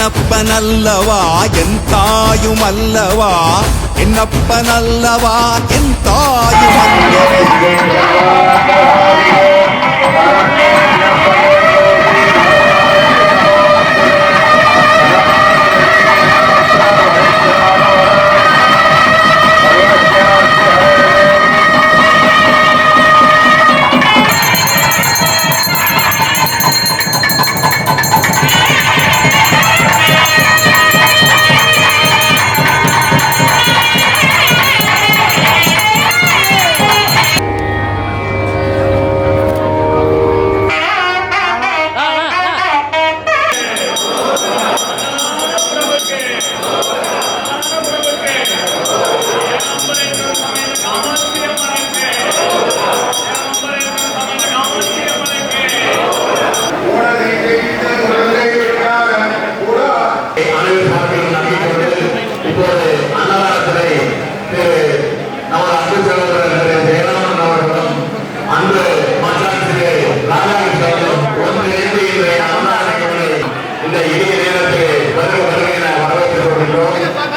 என்னப்பனல்லவா என் தாயும் அல்லவா? என்னப்பனல்லவா வருக வருக என வரவேற்றுக் கொள்கின்றோம்